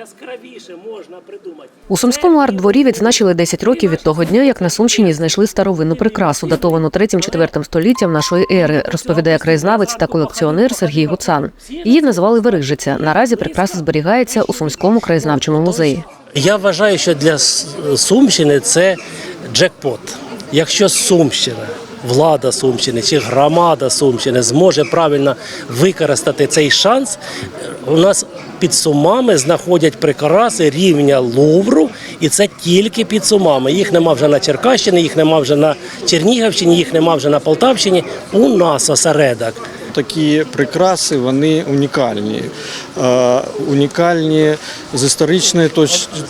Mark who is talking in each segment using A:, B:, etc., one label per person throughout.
A: яскравіше можна придумати.
B: У сумському арт-дворі відзначили 10 років від того дня, як на Сумщині знайшли старовинну прикрасу, датовану 3-4 століттям нашої ери, розповідає краєзнавець та колекціонер Сергій Гуцан. Її назвали Верижиця. Наразі прикраса зберігається у Сумському краєзнавчому музеї.
A: Я вважаю, що для Сумщини це джекпот. Якщо Сумщина, влада Сумщини чи громада Сумщини зможе правильно використати цей шанс, у нас під сумами знаходять прикраси рівня Лувру, і це тільки під сумами. Їх нема вже на Черкащині, їх нема вже на Чернігівщині, їх нема вже на Полтавщині. У нас осередок.
C: Такі прикраси вони унікальні. Е, унікальні з історичної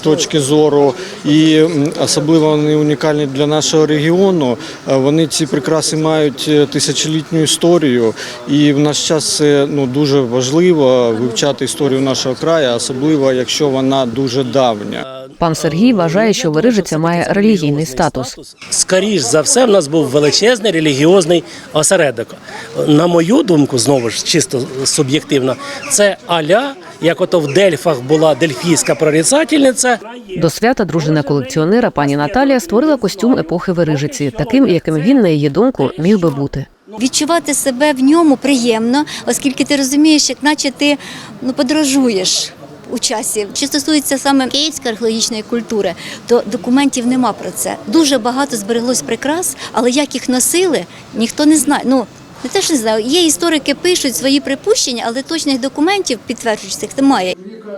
C: точки зору, і особливо вони унікальні для нашого регіону. Е, Вони ці прикраси мають е, тисячолітню історію, і в наш час це ну дуже важливо вивчати історію нашого краю, особливо якщо вона дуже давня.
B: Пан Сергій вважає, що Верижиця має релігійний статус.
A: Скоріш за все, в нас був величезний релігіозний осередок. На мою думку, знову ж чисто суб'єктивно, це аля, як ото в Дельфах була дельфійська прорицательниця.
B: До свята дружина колекціонера пані Наталія створила костюм епохи Верижиці, таким, яким він, на її думку, міг би бути.
D: Відчувати себе в ньому приємно, оскільки ти розумієш, як наче ти ну, подорожуєш у часі. Що стосується саме київської археологічної культури, то документів нема про це. Дуже багато збереглось прикрас, але як їх носили, ніхто не знає. Ну, не те, що не знаю. Є історики, пишуть свої припущення, але точних документів, підтверджуючих, немає.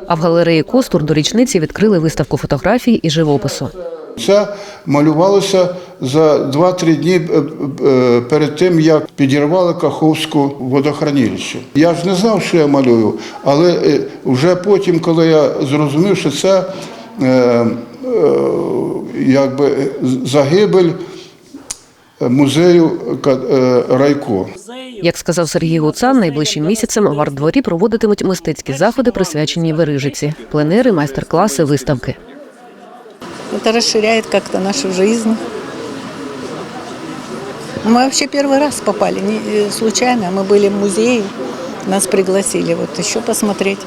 B: А в галереї Костур до річниці відкрили виставку фотографій і живопису.
E: Це малювалося за 2-3 дні е, е, перед тим, як підірвали Каховську водохранилище. Я ж не знав, що я малюю, але е, вже потім, коли я зрозумів, що це якби загибель музею Ка- е, Райко.
B: Як сказав Сергій Гуцан, найближчим місяцем в арт-дворі проводитимуть мистецькі заходи, присвячені Верижиці, пленери, майстер-класи, виставки.
F: Это расширяет как-то нашу жизнь. Мы вообще первый раз попали, не э, случайно. Мы были в музее, нас пригласили вот еще посмотреть.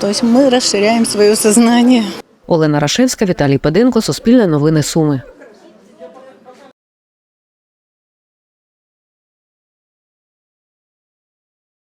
F: То есть мы расширяем свое сознание.
B: Олена Рашевська, Віталій Педенко, Суспільне новини Суми.